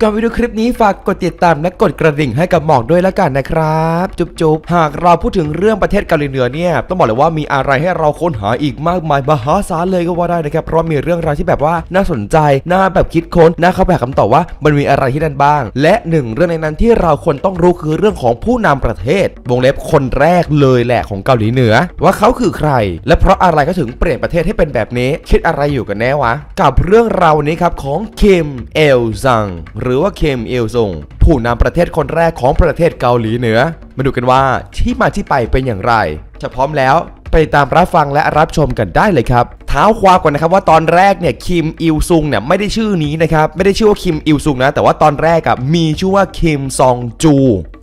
ก่อนไปดูคลิปนี้ฝากกดติดตามและกดกระดิ่งให้กับหมอกด้วยละกันนะครับ จุ๊บจุบหากเราพูดถึงเรื่องประเทศเกาหลีเหนือเนี่ยต้องบอกเลยว่ามีอะไรให้เราค้นหาอีกมากมายมหาศาลเลยก็ว่าได้นะครับเพราะมีเรื่องราวที่แบบว่าน่าสนใจน่าแบบคิดค้นน่าเข้าไปหาคำตอบว่ามันมีอะไรที่นั่นบ้าง และหนึ่งเรื่องในนั้นที่เราควรต้องรู้คือเรื่องของผู้นำประเทศ วงเล็บคนแรกเลยแหละของเกาหลีเหนือ ว่าเขาคือใคร และเพราะอะไรเขาถึงเปลี่ยนประเทศให้เป็นแบบนี้ คิดอะไรอยู่กันแน่วะ กับเรื่องราวนี้ครับของคิมเอลซังหรือว่าคิมเอลซงผู้นำประเทศคนแรกของประเทศเกาหลีเหนือ มาดูกันว่าที่มาที่ไปเป็นอย่างไรถ้าพร้อมแล้วไปตามรับฟังและรับชมกันได้เลยครับ เท้าความก่อนนะครับว่าตอนแรกเนี่ยคิมอิลซุงเนี่ยไม่ได้ชื่อนี้นะครับไม่ได้ชื่อว่าคิมอิลซุงนะแต่ว่าตอนแรกอะมีชื่อว่าคิมซองจู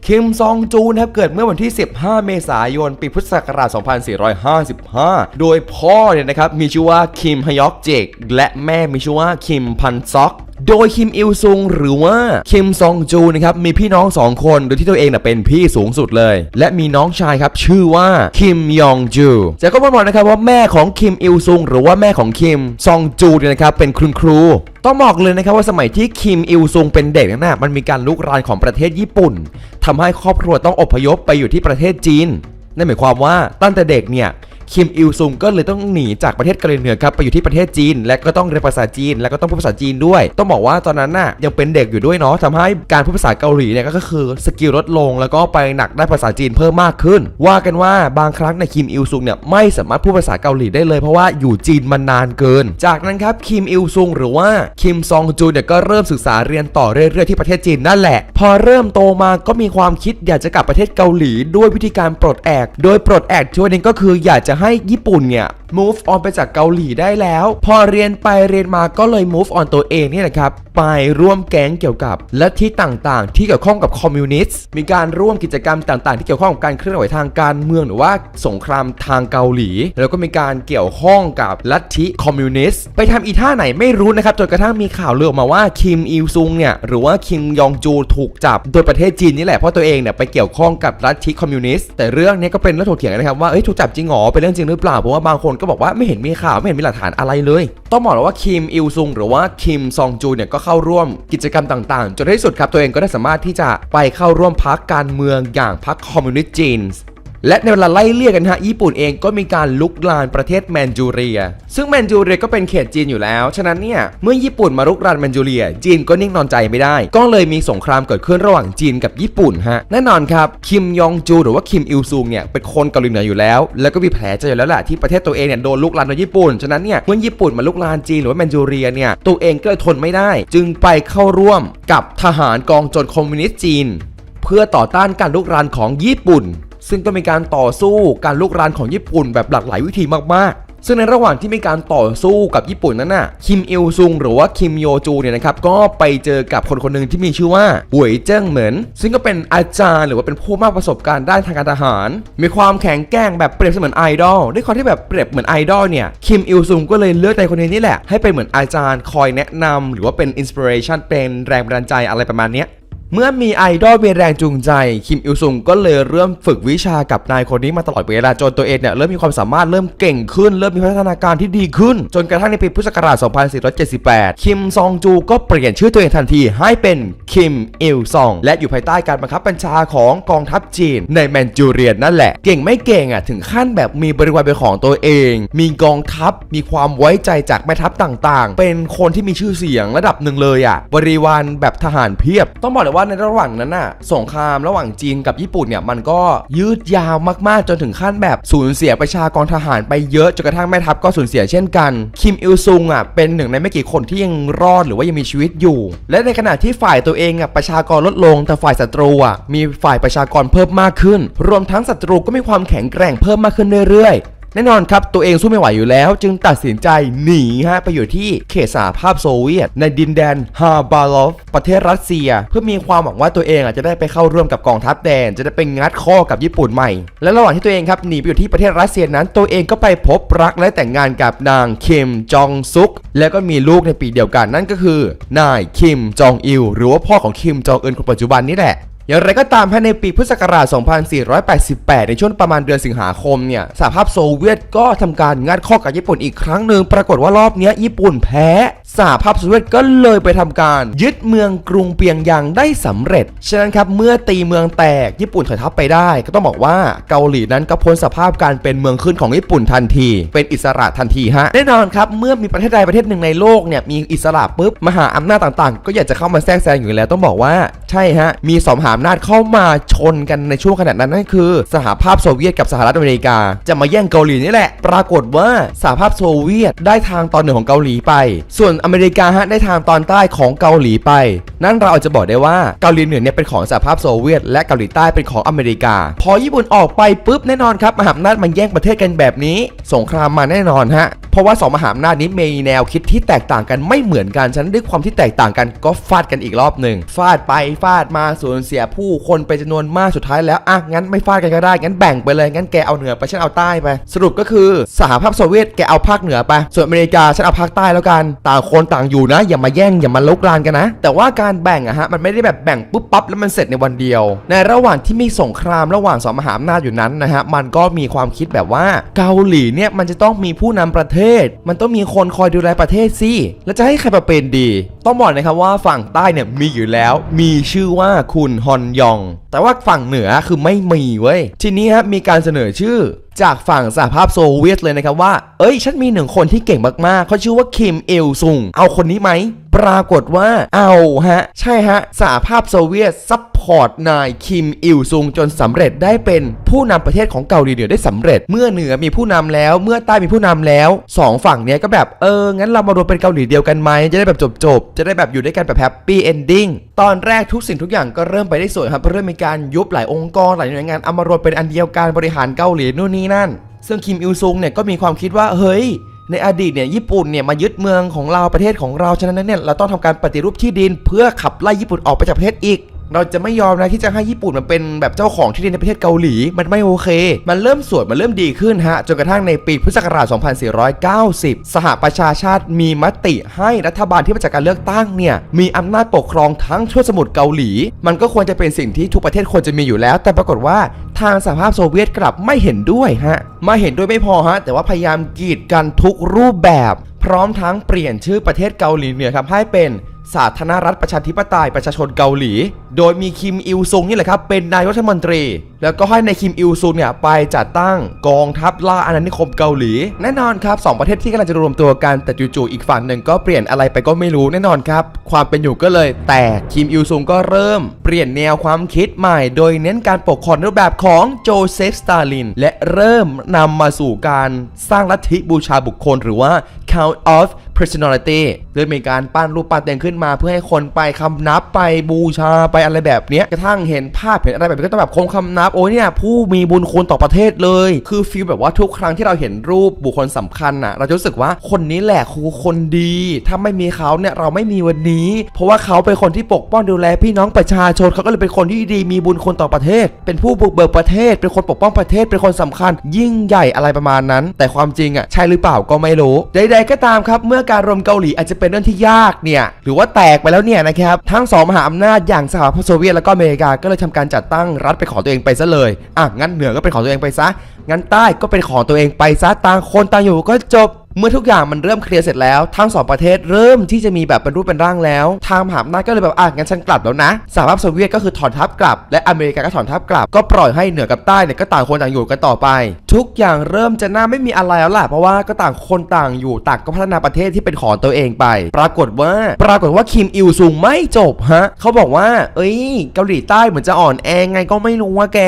คิมซองจูนะครับเกิดเมื่อวันที่ 15 เมษายน ปีพุทธศักราช 2455 โดยพ่อเนี่ยนะครับมีชื่อว่าคิมฮยอกเจกและแม่มีชื่อว่าคิมพันซอก โดยคิมอิลซุงหรือว่าคิมซองจูนะครับมีพี่น้องสองคนโดยที่ตัวเองเน่ะเป็นพี่สูงสุดเลย และมีน้องชายครับชื่อว่าคิมยองจูแต่ก็มาบอกนะครับว่าแม่ของคิมอิลซุงหรือว่าแม่ของคิมซองจูเนี่ยนะครับเป็นคุณครูต้องบอกเลยนะครับว่าสมัยที่คิมอิลซุงเป็นเด็กนั้นนะมันมีการลุกรานของประเทศญี่ปุ่นทำให้ครอบครัวต้องอพยพไปอยู่ที่ประเทศจีนนั่นหมายความว่าตั้งแต่เด็กเนี่ย คิมอิลซุงก็เลยต้องหนีจากประเทศเกาหลีเหนือครับไปอยู่ที่ประเทศจีน และก็ต้องเรียนภาษาจีน และก็ต้องพูดภาษาจีนด้วย ต้องบอกว่าตอนนั้นน่ะยังเป็นเด็กอยู่ด้วยเนาะทำให้การพูดภาษาเกาหลีเนี่ยก็คือสกิลลดลง แล้วก็ไปหนักได้ภาษาจีนเพิ่มมากขึ้น ว่ากันว่าบางครั้งในคิมอิลซุงเนี่ยไม่สามารถพูดภาษาเกาหลีได้เลยเพราะว่าอยู่จีนมานานเกิน จากนั้นครับคิมอิลซุงหรือว่าคิมซองจูเนี่ยก็เริ่มศึกษาเรียนต่อเรื่อยๆที่ประเทศจีนนั่นแหละ พอเริ่มโตมาก็มีความคิดอยากจะกลับประเทศเกาหลีด้วยวิธีการปลดแอก โดยปลดแอกช่วยนึงก็คืออยากจะให้ญี่ปุ่นเนี่ย move on ไปจากเกาหลีได้แล้ว พอเรียนไปเรียนมาก็เลย move on ตัวเองเนี่ยนะครับ ไปร่วมแก๊งเกี่ยวกับลัทธิต่างๆ ที่เกี่ยวข้องกับคอมมิวนิสต์มีการร่วมกิจกรรมต่างๆ ที่เกี่ยวข้องกับการเคลื่อนไหวทางการเมืองหรือว่าสงครามทางเกาหลี แล้วก็มีการเกี่ยวข้องกับลัทธิคอมมิวนิสต์ไปทำอีท่าไหนไม่รู้นะครับจนกระทั่งมีข่าวลือออกมาว่าคิมอิลซุงเนี่ยหรือว่าคิมยองจูถูกจับโดยประเทศจีนนี่แหละเพราะตัวเองเนี่ยไปเกี่ยวข้องกับลัทธิคอมมิวนิสต์แต่เรื่องนี้ก็เป็นเรื่องถกเถียงนะครับว่าเอ้ยถูกจับจริงหรอเป็นเรื่องจริงหรือเปล่าเพราะว่าบางคนก็บอกว่าไม่เห็นมีข่าวไม่เห็นมีหลักฐานอะไรเลย ต้องบอกเลยว่าคิมอิลซุงหรือว่าคิมซองจูเนี่ยก็เข้าร่วมกิจกรรมต่างๆจนในที่สุดครับตัวเองก็ได้สามารถที่จะไปเข้าร่วมพรรคการเมืองอย่างพรรคคอมมิวนิสต์จีน และในเวลาไล่เลี่ยกันฮะญี่ปุ่นเองก็มีการลุกลานประเทศแมนจูเรีย ซึ่งแมนจูเรียก็เป็นเขตจีนอยู่แล้ว ฉะนั้นเนี่ยเมื่อญี่ปุ่นมาลุกรานแมนจูเรีย จีนก็นิ่งนอนใจไม่ได้ ก็เลยมีสงครามเกิดขึ้นระหว่างจีนกับญี่ปุ่นฮะแน่นอนครับคิมยองจูหรือว่าคิมอิลซุงเนี่ยเป็นคนเกาหลีเหนืออยู่แล้ว แล้วก็มีแผลใจอยู่แล้วแหละที่ประเทศตัวเองเนี่ยโดนลุกลานโดยญี่ปุ่นฉะนั้นเนี่ยเมื่อญี่ปุ่นมาลุกลานจีนหรือว่าแมนจูเรียเนี่ยตัวเองก็เลยทนไม่ได้ จึงไปเข้าร่วมกับทหารกองโจรคอมมิวนิสต์จีน เพื่อต่อต้านการลุกรานของญี่ปุ่น ซึ่งก็มีการต่อสู้การลุกรานของญี่ปุ่นแบบหลากหลายวิธีมากๆซึ่งในระหว่างที่มีการต่อสู้กับญี่ปุ่นนั้นน่ะ คิมอิลซุงหรือว่าคิมโยจูเนี่ยนะครับ ก็ไปเจอกับคนคนหนึ่งที่มีชื่อว่าหวยเจิ้งเหมิน ซึ่งก็เป็นอาจารย์หรือว่าเป็นผู้มากประสบการณ์ด้านทางการทหาร มีความแข็งแกร่งแบบเปรียบเสมือนไอดอล ด้วยความที่แบบเปรียบเหมือนไอดอลเนี่ย คิมอิลซุงก็เลยเลือกในคนนี้นี่แหละ ให้เป็นเหมือนอาจารย์คอยแนะนำหรือว่าเป็นอินสปิเรชันเป็นแรงบันดาลใจอะไรประมาณเนี้ย เมื่อมีไอดอลเป็นแรงจูงใจ คิมอิลซุงก็เลยเริ่มฝึกวิชากับนายคนนี้มาตลอดเวลาจนตัวเองเนี่ยเริ่มมีความสามารถเริ่มเก่งขึ้น เริ่มมีพัฒนาการที่ดีขึ้น จนกระทั่งในปีพุทธศักราช 2478 คิมซองจูก็เปลี่ยนชื่อตัวเองทันทีให้เป็นคิมอิลซอง และอยู่ภายใต้การบังคับบัญชาของกองทัพจีนในแมนจูเรียนนั่นแหละ เก่งไม่เก่งอะถึงขั้นแบบมีบริวารเป็นของตัวเอง มีกองทัพมีความไว้ใจจากแม่ทัพต่างๆ เป็นคนที่มีชื่อเสียงระดับหนึ่งเลยอะบริวารแบบทหารเพียบต้องบอกเลยว่าในระหว่างนั้นน่ะสงครามระหว่างจีนกับญี่ปุ่นเนี่ยมันก็ยืดยาวมากๆ จนถึงขั้นแบบสูญเสียประชากรทหารไปเยอะจนกระทั่งแม่ทัพก็สูญเสียเช่นกัน คิมอิลซุงอะเป็นหนึ่งในไม่กี่คนที่ยังรอดหรือว่ายังมีชีวิตอยู่ และในขณะที่ฝ่ายตัวเองอะประชากรลดลงแต่ฝ่ายศัตรูอะมีฝ่ายประชากรเพิ่มมากขึ้น รวมทั้งศัตรูก็มีความแข็งแกร่งเพิ่มมากขึ้นเรื่อยๆ แน่นอนครับตัวเองสู้ไม่ไหวอยู่แล้ว จึงตัดสินใจหนีฮะไปอยู่ที่เขตสหภาพโซเวียต ในดินแดนฮาบาลอฟประเทศรัสเซีย เพื่อมีความหวังว่าตัวเองอะจะได้ไปเข้าร่วมกับกองทัพแดน จะได้ไปงัดข้อกับญี่ปุ่นใหม่ และระหว่างที่ตัวเองครับหนีไปอยู่ที่ประเทศรัสเซียนั้น ตัวเองก็ไปพบรักและแต่งงานกับนางคิมจองซุก แล้วก็มีลูกในปีเดียวกันนั่นก็คือ นายคิมจองอิลหรือว่าพ่อของคิมจองอึนคนปัจจุบันนี่แหละ อย่างไรก็ตามภายในปีพุทธศักราช 2488 ในช่วงประมาณเดือนสิงหาคมเนี่ยสหภาพโซเวียตก็ทำการงัดข้อกับญี่ปุ่นอีกครั้งหนึ่งปรากฏว่ารอบนี้ญี่ปุ่นแพ้ สหภาพโซเวียตก็เลยไปทำการ ยึดเมืองกรุงเปียงยางได้สำเร็จ ฉะนั้นครับเมื่อตีเมืองแตกญี่ปุ่นถอยทัพไปได้ ก็ต้องบอกว่าเกาหลีนั้นก็พ้นสภาพการเป็นเมืองขึ้นของญี่ปุ่นทันที เป็นอิสระทันทีฮะแน่นอนครับเมื่อมีประเทศใดประเทศหนึ่งในโลกเนี่ยมีอิสระปุ๊บมหาอำนาจต่างๆ ก็อยากจะเข้ามาแทรกแซงอยู่แล้วต้องบอกว่าใช่ฮะมีสองมหาอำนาจเข้ามาชนกันในช่วงขณะนั้นนั่นคือ สหภาพโซเวียตกับสหรัฐอเมริกา จะมาแย่งเกาหลีนี่แหละ ปรากฏว่าสหภาพโซเวียตได้ทางตอนเหนือของเกาหลีไป ส่วนอเมริกาฮะได้ทางตอนใต้ของเกาหลีไป นั่นเราอาจจะบอกได้ว่าเกาหลีเหนือเนี่ยเป็นของสหภาพโซเวียต และเกาหลีใต้เป็นของอเมริกา พอญี่ปุ่นออกไปปุ๊บแน่นอนครับมหาอำนาจมันแย่งประเทศกันแบบนี้ สงครามมาแน่นอนฮะเพราะว่าสองมหาอำนาจนี้มีแนวคิดที่แตกต่างกันไม่เหมือนกันฉะนั้นด้วยความที่แตกต่างกันก็ฟาดกันอีกรอบหนึ่งฟาดไปฟาดมาสูญเสียผู้คนไปจำนวนมากสุดท้ายแล้วอะงั้นไม่ฟาดกันก็ได้งั้นแบ่งไปเลยงั้นแกเอาเหนือไปฉันเอาใต้ไป สรุปก็คือสหภาพโซเวียตแกเอาภาคเหนือไปส่วนอเมริกาฉันเอาภาคใต้แล้วกันต่างคคนต่างอยู่นะ อย่ามาแย่งอย่ามาลุกรานกันนะ แต่ว่าการแบ่งอะฮะมันไม่ได้แบบแบ่งปุ๊บปั๊บแล้วมันเสร็จในวันเดียว ในระหว่างที่มีสงครามระหว่างสองมหาอำนาจอยู่นั้นนะฮะมันก็มีความคิดแบบว่าเกาหลีเนี่ยมันจะต้องมีผู้นำประเทศ มันต้องมีคนคอยดูแลประเทศสิแล้วจะให้ใครมาเป็นดี ต้องบอกนะครับว่าฝั่งใต้เนี่ยมีอยู่แล้ว มีชื่อว่าคุณฮอนยอง แต่ว่าฝั่งเหนือคือไม่มีเว้ยทีนี้ครับมีการเสนอชื่อ จากฝั่งสหภาพโซเวียตเลยนะครับว่า เอ้ย ฉันมีหนึ่งคนที่เก่งมากๆเขาชื่อว่าคิม เอลซุง เอาคนนี้ไหม ปรากฏว่าเอาฮะ ใช่ฮะสหภาพโซเวียตซัพพอร์ตนายคิมอิลซุงจนสำเร็จได้เป็นผู้นำประเทศของเกาหลีเหนือได้สำเร็จ เมื่อเหนือมีผู้นำแล้ว เมื่อใต้มีผู้นำแล้วสองฝั่งเนี้ยก็แบบเอองั้นเรามารวมเป็นเกาหลีเดียวกันไหมจะได้แบบจบๆจะได้แบบอยู่ด้วยกันแบบแฮปปี้เอนดิ้งตอนแรกทุกสิ่งทุกอย่างก็เริ่มไปได้สวยครับเริ่มมีการยุบหลายองค์กรหลายหน่วยงานเอามารวมเป็นอันเดียวกันบริหารเกาหลีนู่นนี่นั่น ซึ่งคิมอิลซุงเนี่ยก็มีความคิดว่าเฮ้ย ในอดีตเนี่ยญี่ปุ่นเนี่ยมายึดเมืองของเราประเทศของเราฉะนั้นเนี่ยเราต้องทำการปฏิรูปที่ดิน เพื่อขับไล่ญี่ปุ่นออกไปจากประเทศอีก เราจะไม่ยอมนะที่จะให้ญี่ปุ่นมันเป็นแบบเจ้าของที่ดินในประเทศเกาหลี มันไม่โอเค มันเริ่มสวยมันเริ่มดีขึ้นฮะ จนกระทั่งในปีพุทธศักราช 2490 สหประชาชาติมีมติให้รัฐบาลที่มาจากการเลือกตั้งเนี่ยมีอำนาจปกครองทั้งทั่วสมุทรเกาหลี มันก็ควรจะเป็นสิ่งที่ทุกประเทศควรจะมีอยู่แล้ว แต่ปรากฏว่าทางสหภาพโซเวียตกลับไม่เห็นด้วยฮะไม่เห็นด้วยไม่พอฮะแต่ว่าพยายามกีดกันทุกรูปแบบ พร้อมทั้งเปลี่ยนชื่อประเทศเกาหลีเหนือครับให้เป็น สาธารณรัฐประชาธิปไตยประชาชนเกาหลี โดยมีคิมอิลซุงนี่แหละครับเป็นนายรัฐมนตรี แล้วก็ให้ในายคิมอิลซุงเนี่ยไปจัดตั้งกองทัพล่าอาณานิคมเกาหลี แน่นอนครับสองประเทศที่กำลังจะรวมตัวกันแต่จู่ๆอีกฝั่งหนึ่งก็เปลี่ยนอะไรไปก็ไม่รู้แน่นอนครับ ความเป็นอยู่ก็เลยแต่คิมอิลซุงก็เริ่มเปลี่ยนแนวความคิดใหม่ โดยเน้นการปกครองรูปแบบของโจเซฟสตาลิน และเริ่มนำมาสู่การสร้างลัทธิบูชาบุคคลหรือว่า count of personality โดยมีการปั้นรูปปั้นเต็งขึ้นมา เพื่อให้คนไปคำนับไปบูชาไปอะไรแบบเนี้ยกระทั่งเห็นภาพเห็นอะไรแบบนี้ก็ต้องแบบคงคำนับโอ้ยเนี่ยผู้มีบุญคุณต่อประเทศเลย คือฟีลแบบว่าทุกครั้งที่เราเห็นรูปบุคคลสำคัญน่ะ เราจะรู้สึกว่าคนนี้แหละคือคนดี ถ้าไม่มีเขาเนี่ยเราไม่มีวันนี้ เพราะว่าเขาเป็นคนที่ปกป้องดูแลพี่น้องประชาชนเขาก็เลยเป็นคนที่ดีมีบุญคุณต่อประเทศ เป็นผู้บุกเบิกประเทศ เป็นคนปกป้องประเทศเป็นคนสำคัญ ยิ่งใหญ่อะไรประมาณนั้น แต่ความจริงอะใช่หรือเปล่าก็ไม่รู้ใดๆก็ตามครับ เมื่อการรวมเกาหลีอาจจะเป็นเรื่องที่ยากเนี่ยหรือว่าแตกไปแล้วเนี่ยนะครับทั้งสองมหาอำนาจอย่างสหภาพโซเวียตแล้วก็อเมริกาก็เลยทำการจัดตั้งรัฐไปของตัวเองไปซะเลยอะงั้นเหนือก็เป็นของตัวเองไปซะงั้นใต้ก็เป็นของตัวเองไปซะต่างคนต่างอยู่ก็จบ เมื่อทุกอย่างมันเริ่มเคลียร์เสร็จแล้ว ทั้งสองประเทศเริ่มที่จะมีแบบเป็นรูปเป็นร่างแล้ว ทางมหาอำนาจก็เลยแบบอะงั้นฉันกลับแล้วนะสหภาพโซเวียตก็คือถอนทัพกลับ และอเมริกาก็ถอนทัพกลับ ก็ปล่อยให้เหนือกับใต้เนี่ยก็ต่างคนต่างอยู่กันต่อไป ทุกอย่างเริ่มจะน่าไม่มีอะไรแล้วล่ะเพราะว่าก็ต่างคนต่างอยู่ต่างก็พัฒนาประเทศที่เป็นของตัวเองไป ปรากฏว่า ปรากฏว่าคิมอิลซุงไม่จบฮะเขาบอกว่า เอ้ย เกาหลีใต้เหมือนจะอ่อนแอไงก็ไม่รู้ว่าแก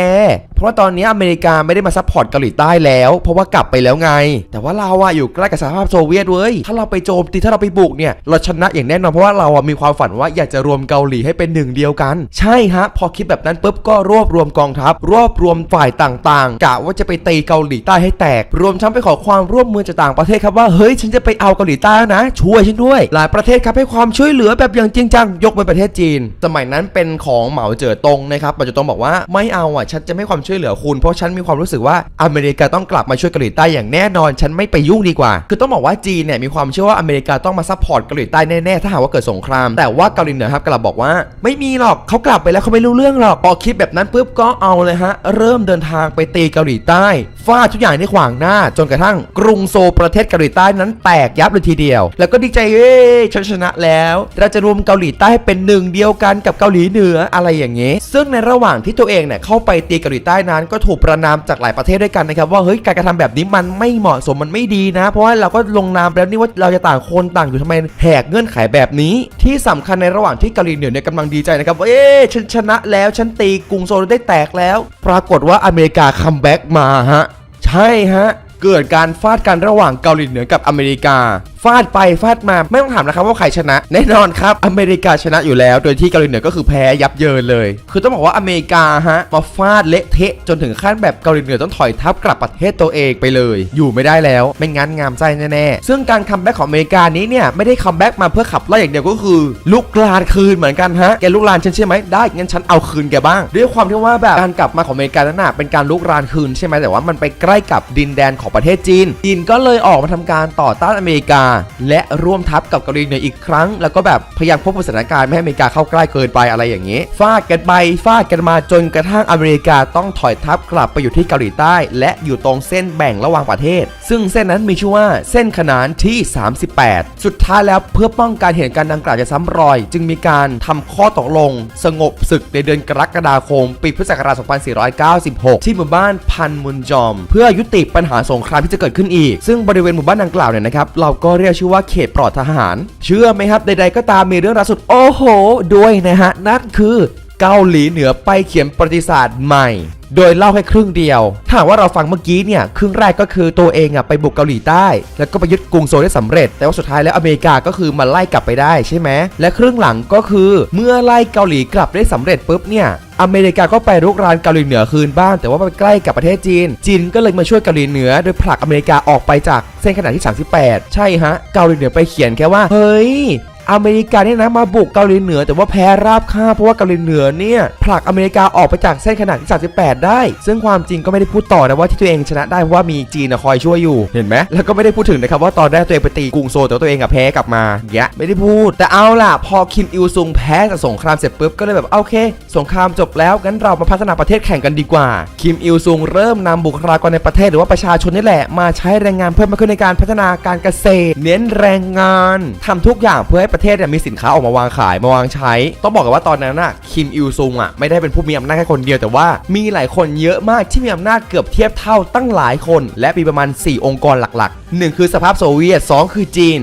เพราะว่าตอนนี้อเมริกาไม่ได้มาซัพพอร์ตเกาหลีใต้แล้ว เพราะว่ากลับไปแล้วไง แต่ว่าเราอะอยู่ใกล้กับสหภาพโซเวียตเว้ยถ้าเราไปโจมตีถ้าเราไปบุกเนี่ยเราชนะอย่างแน่นอนเพราะว่าเราอะมีความฝันว่าอยากจะรวมเกาหลีให้เป็นหนึ่งเดียวกัน ใช่ฮะ พอคิดแบบนั้นปุ๊บก็รวบรวมกองทัพ รวบรวมฝ่ายต่างๆกะว่าจะไปตีเกาหลีใต้ให้แตก รวมทั้งไปขอความร่วมมือจากต่างประเทศครับว่าเฮ้ยฉันจะไปเอาเกาหลีใต้นะ ช่วยฉันด้วย หลายประเทศครับให้ความช่วยเหลือแบบอย่างจริงจังยกเว้นประเทศจีน สมัยนั้นเป็นของเหมาเจ๋อตงนะครับเหมาเจ๋อตงบอกว่าไม่เอาอะฉันจะไม่ความช่วยเหลือคุณ เพราะฉันมีความรู้สึกว่าอเมริกาต้องกลับมาช่วยเกาหลีใต้อย่างแน่นอน ฉันไม่ไปยุ่งดีกว่าคือต้องบอกว่าจีนเนี่ยมีความเชื่อว่าอเมริกาต้องมาซัพพอร์ตเกาหลีใต้แน่ๆถ้าหากว่าเกิดสงคราม แต่ว่าเกาหลีเหนือครับกลับบอกว่า ไม่มีหรอกเขากลับไปแล้วเขาไม่รู้เรื่องหรอกพอคิดแบบนั้นปุ๊บก็เอาเลยฮะ เริ่มเดินทางไปตีเกาหลีใต้ฟาดทุกอย่างที่ขวางหน้า จนกระทั่งกรุงโซลประเทศเกาหลีใต้นั้นแตกยับเลยทีเดียว แล้วก็ดีใจเย้ฉันชนะแล้ว เราจะรวมเกาหลีใต้ให้เป็นหนึ่งเดียวกันกับเกาหลีเหนืออะไรอย่างนี้ ซึ่งในระหว่างที่ตัวเองเนี่ยเข้าไปตีเกาหลีใต้นั้น ก็ถูกประนามจากหลายประเทศด้วยกันนะครับว่าเฮ้ยการกระทำแบบนี้มันไม่เหมาะสมมันไม่ดีนะ เพราะว่าเราก็ลงนามไปแล้วนี่ว่าเราจะต่างคนต่างอยู่ทำไมแหกเงื่อนไขแบบนี้ ที่สำคัญในระหว่างที่เกาหลีเหนือเนี่ยกำลังดีใจนะครับว่าเอ๊ฉันชนะแล้วฉันตีกรุงโซลได้แตกแล้ว ปรากฏว่าอเมริกาคัมแบ็กมาฮะใช่ฮะเกิดการฟาดกันระหว่างเกาหลีเหนือกับอเมริกา ฟาดไปฟาดมาไม่ต้องถามนะครับว่าใครชนะ แน่นอนครับอเมริกาชนะอยู่แล้ว โดยที่เกาหลีเหนือก็คือแพ้ยับเยินเลย คือต้องบอกว่าอเมริกาฮะมาฟาดเละเทะจนถึงขั้นแบบเกาหลีเหนือต้องถอยทัพกลับประเทศตัวเองไปเลย อยู่ไม่ได้แล้วไม่งั้นงามใจแน่ๆซึ่งการคัมแบ็กของอเมริกานี้เนี่ยไม่ได้คัมแบ็กมาเพื่อขับไล่อย่างเดียวก็คือลุกลานคืนเหมือนกันฮะแกลุกลานฉันใช่ไหมได้งั้นฉันเอาคืนแกบ้างด้วยความที่ว่าแบบการกลับมาของอเมริกานั้นน่ะเป็นการลุกรานคืนใช่ไหมแต่ว่ามันไปใกล้กับดินแดนของประเทศจีนจีนก็เลยออกมาทำการต่อต้านอเมริกาและร่วมทัพกับเกาหลีเหนืออีกครั้ง แล้วก็แบบพยายามควบคุมสถานการณ์ไม่ให้อเมริกาเข้าใกล้เกินไปอะไรอย่างนี้ฟาดกันไปฟาดกันมาจนกระทั่งอเมริกาต้องถอยทัพกลับไปอยู่ที่เกาหลีใต้ และอยู่ตรงเส้นแบ่งระหว่างประเทศ ซึ่งเส้นนั้นมีชื่อว่าเส้นขนานที่ 38 สุดท้ายแล้วเพื่อป้องกันเหตุการณ์ดังกล่าวจะซ้ำรอย จึงมีการทำข้อตกลง สงบศึกในเดือนกรกฎาคม ปีพุทธศักราช 2496 ที่หมู่บ้านพันมุนจอม เพื่อยุติปัญหาสงครามที่จะเกิดขึ้นอีก ซึ่งบริเวณหมู่บ้านดังกล่าวเนี่ยนะครับเราก็เรียกชื่อว่าเขตปลอดทหาร เชื่อไหมครับใดๆก็ตามมีเรื่องราวสุดโอ้โห ด้วยนะฮะ นั่นคือ เกาหลีเหนือไปเขียนประวัติศาสตร์ใหม่ โดยเล่าให้ครึ่งเดียว ถ้าว่าเราฟังเมื่อกี้เนี่ย ครึ่งแรกก็คือตัวเองอะไปบุกเกาหลีใต้ แล้วก็ไปยึดกรุงโซลได้สำเร็จ แต่ว่าสุดท้ายแล้วอเมริกาก็คือมาไล่กลับไปได้ใช่ไหม และครึ่งหลังก็คือเมื่อไล่เกาหลีกลับได้สำเร็จปุ๊บเนี่ยอเมริกาก็ไปรุกรานเกาหลีเหนือคืนบ้าง แต่ว่าไปใกล้กับประเทศจีน จีนก็เลยมาช่วยเกาหลีเหนือ โดยผลักอเมริกาออกไปจากเส้นขนาดที่ 38 ใช่ฮะ เกาหลีเหนือไปเขียนแค่ว่า เฮ้ย อเมริกาเนี่ยนะมาบุกเกาหลีเหนือ แต่ว่าแพ้ราบคาบเพราะว่าเกาหลีเหนือเนี่ยผลักอเมริกาออกไปจากเส้นขนาดที่ 38 ได้ ซึ่งความจริงก็ไม่ได้พูดต่อนะว่าที่ตัวเองชนะได้เพราะว่ามีจีนคอยช่วยอยู่เห็นไหมแล้วก็ไม่ได้พูดถึงนะครับว่าตอนแรกตัวเองไปตีกรุงโซแต่ว่าตัวเองอะแพ้กลับมาแยะไม่ได้พูด แต่เอาล่ะ พอคิมอิลซุงแพ้จากสงครามเสร็จปุ๊บก็เลยแบบโอเค สงครามจบแล้วงั้นเรามาพัฒนาประเทศแข่งกันดีกว่าคิมอิลซุงเริ่มนำบุคลากรในประเทศหรือว่าประชาชนนี่แหละมาใช้แรงงานเพิ่มมาขึ้นในการพัฒนาการเกษตร เน้นแรงงานทำทุกอย่างเพื่อให้ประเทศเนี่ยมีสินค้าออกมาวางขายมาวางใช้ ต้องบอกกันว่าตอนนั้นน่ะคิมอิลซุงอะไม่ได้เป็นผู้มีอำนาจแค่คนเดียวแต่ว่ามีหลายคนเยอะมากที่มีอำนาจเกือบเทียบเท่าตั้งหลายคน และมีประมาณ 4 องค์กรหลักๆ 1 คือสภาพโซเวียต 2 คือจีน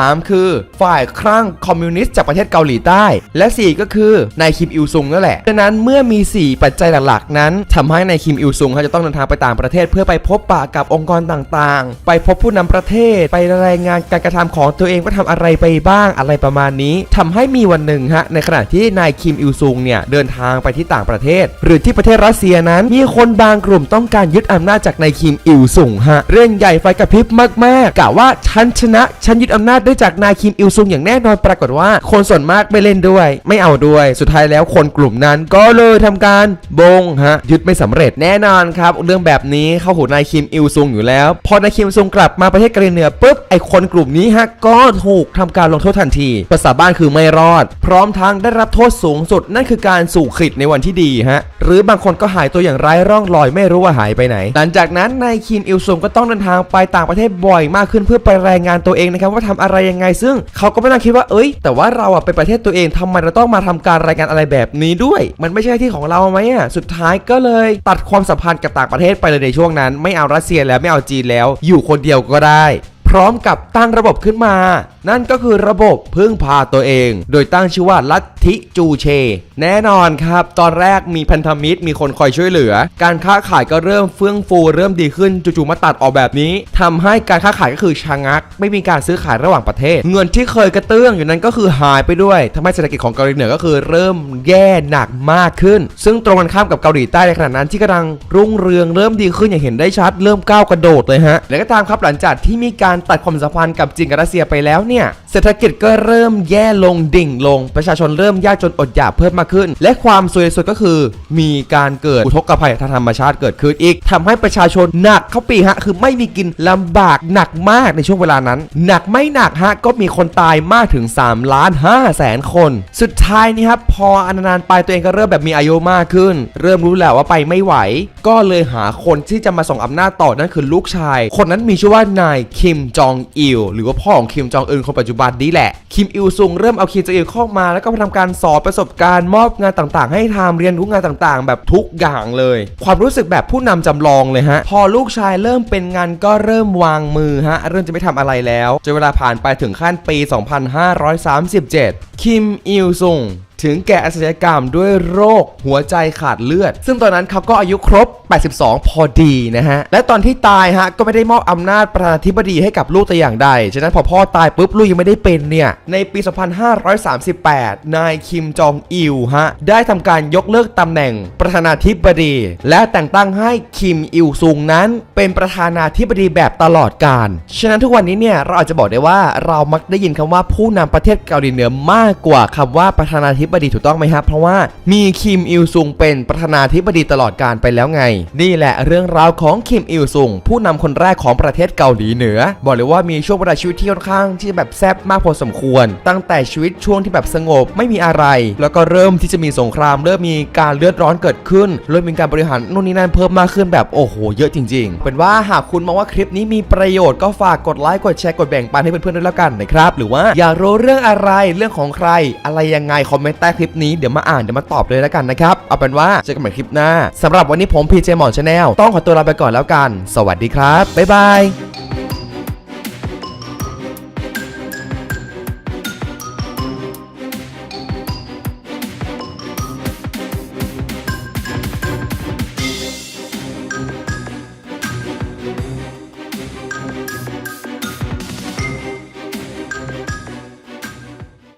3 คือฝ่ายครั่งคอมมิวนิสต์จากประเทศเกาหลีใต้ และ 4 ก็คือนายคิมอิลซุงนั่นแหละดังนั้นเมื่อมี 4 ปัจจัยหลักๆ นั้นทำให้นายคิมอิลซุงเขาจะต้องเดินทางไปต่างประเทศ เพื่อไปพบปะกับองค์กรต่างๆ ไปพบผู้นำประเทศไปรายงานการกระทำของตัวเองว่าทำอะไรไปบ้างอะไรประมาณนี้ทำให้มีวันหนึ่งฮะในขณะที่นายคิมอิลซุงเนี่ยเดินทางไปที่ต่างประเทศ หรือที่ประเทศรัสเซียนั้น มีคนบางกลุ่มต้องการยึดอำนาจจากนายคิมอิลซุงฮะเรื่องใหญ่ไฟกระพริบมากๆกะว่าฉันชนะฉันยึดอำนาจได้จากนายคิมอิลซุงอย่างแน่นอนปรากฏว่า คนส่วนมากไม่เล่นด้วย ไม่เอาด้วย สุดท้ายแล้วคนกลุ่มนั้นก็เลยทำการบงฮะยึดไม่สำเร็จแน่นอนครับเรื่องแบบนี้เข้าหูนายคิมอิลซุงอยู่แล้ว พอนายคิมซุงกลับมาประเทศเกาหลีเหนือปุ๊บไอคนกลุ่มนี้ฮะก็ถูกทำการลงโทษทันที ภาษาบ้านคือไม่รอด พร้อมทั้งได้รับโทษสูงสุด นั่นคือการสู่ขิดในวันที่ดีฮะหรือบางคนก็หายตัวอย่างไร้ร่องรอยไม่รู้ว่าหายไปไหน หลังจากนั้นนายคิมอิลซุงก็ต้องเดินทางไปต่างประเทศบ่อยมากขึ้นเพื่อไปรายงานตัวเองนะครับว่าทำอะไรยังไง ซึ่งเขาก็ไม่ต้องคิดว่าเอ้ย แต่ว่าเราอะเป็นประเทศตัวเองทำไมเราต้องมาทำการรายการอะไรแบบนี้ด้วย มันไม่ใช่ที่ของเราไหมอะสุดท้ายก็เลย ตัดความสัมพันธ์กับต่างประเทศไปเลยในช่วงนั้น ไม่เอารัสเซียแล้วไม่เอาจีนแล้ว อยู่คนเดียวก็ได้ พร้อมกับตั้งระบบขึ้นมานั่นก็คือระบบพึ่งพาตัวเอง โดยตั้งชื่อว่าลัทธิจูเช แน่นอนครับ ตอนแรกมีพันธมิตรมีคนคอยช่วยเหลือ การค้าขายก็เริ่มเฟื่องฟูเริ่มดีขึ้นจู่ๆมาตัดออกแบบนี้ทำให้การค้าขายก็คือชะงัก ไม่มีการซื้อขายระหว่างประเทศ เงินที่เคยกระเตื้องอยู่นั้นก็คือหายไปด้วยทำให้เศรษฐกิจของเกาหลีเหนือก็คือเริ่มแย่หนักมากขึ้น ซึ่งตรงกันข้ามกับเกาหลีใต้ในขณะนั้นที่กำลังรุ่งเรืองเริ่มดีขึ้นอย่างเห็นได้ชัด เริ่มก้าวกระโดดเลยฮะและก็ตามครับหลังจากที่มีการตัดความสัมพันธ์กับจีนกับรัสเซียไปแล้วเนี่ยเศรษฐกิจก็เริ่มแย่ลงดิ่งลง ประชาชนเริ่มยากจนอดอยากเพิ่มมากขึ้น และความซวยสุดก็คือ มีการเกิดอุทกภัยทางธรรมชาติเกิดขึ้นอีกทำให้ประชาชนหนักเข้าปีฮะคือไม่มีกินลำบากหนักมากในช่วงเวลานั้น หนักไม่หนักฮะก็มีคนตายมากถึง3ล้าน5แสนคน สุดท้ายนี่ครับพออนานๆไปตัวเองก็เริ่มแบบมีอายุมากขึ้น เริ่มรู้แล้วว่าไปไม่ไหว ก็เลยหาคนที่จะมาส่งอำนาจต่อนั่นคือลูกชาย คนนั้นมีชื่อว่านายคิมจองอิลหรือว่าพ่อของคิมจองอึนคนปัจจุบันนี้แหละ คิมอิลซุงเริ่มเอาคิมจองอิลเข้ามา แล้วก็มาทำการสอนประสบการณ์มอบงานต่างๆ ให้ทำเรียนรู้งานต่างๆ แบบทุกอย่างเลย ความรู้สึกแบบผู้นำจำลองเลยฮะ พอลูกชายเริ่มเป็นงานก็เริ่มวางมือฮะ เริ่มจะไม่ทำอะไรแล้วจนเวลาผ่านไปถึงขั้นปี 2537 คิมอิลซุง ถึงแก่อศัลยกรรมด้วยโรคหัวใจขาดเลือด ซึ่งตอนนั้นเขาก็อายุครบ 82 พอดีนะฮะ และตอนที่ตายฮะก็ไม่ได้มอบอำนาจประธานาธิบดีให้กับลูกแต่อย่างใด ฉะนั้นพอพ่อตายปุ๊บลูกยังไม่ได้เป็นเนี่ย ในปี 2538 นายคิมจองอิลฮะได้ทำการยกเลิกตำแหน่งประธานาธิบดี และแต่งตั้งให้คิมอิลซุงนั้น เป็นประธานาธิบดีแบบตลอดกาล ฉะนั้นทุกวันนี้เนี่ยเราอาจจะบอกได้ว่าเรามักได้ยินคำว่าผู้นำประเทศเกาหลีเหนือมากกว่าคำว่าประธานาธิบบดีถูกต้องไหมครับ เพราะว่ามีคิมอิลซุงเป็นประธานาธิบดีตลอดการไปแล้วไง นี่แหละเรื่องราวของคิมอิลซุงผู้นำคนแรกของประเทศเกาหลีเหนือ บอกเลยว่ามีช่วงเวลาชีวิตที่ค่อนข้างที่จะแบบแซ่บมากพอสมควร ตั้งแต่ชีวิตช่วงที่แบบสงบไม่มีอะไร แล้วก็เริ่มที่จะมีสงคราม เริ่มมีการเลือดร้อนเกิดขึ้นเริ่มมีการบริหารนู่นนี่นั่นเพิ่มมากขึ้นแบบโอ้โหเยอะจริง ๆ เป็นว่าหากคุณมองว่าคลิปนี้มีประโยชน์ก็ฝากกดไลค์กดแชร์กดแบ่งปันให้เพื่อนๆด้วยแล้วกันนะครับหรือว่าอยากรู้เรื่องอะไรเรื่องของใครอะไรยังไงคอมเมนต์ใต้คลิปนี้เดี๋ยวมาอ่านเดี๋ยวมาตอบเลยแล้วกันนะครับ เอาเป็นว่าเจอกันใหม่คลิปหน้าสำหรับวันนี้ผมพีเจหมอนชาแนลต้องขอตัวลาไปก่อนแล้วกัน สวัสดีครับบ๊ายบาย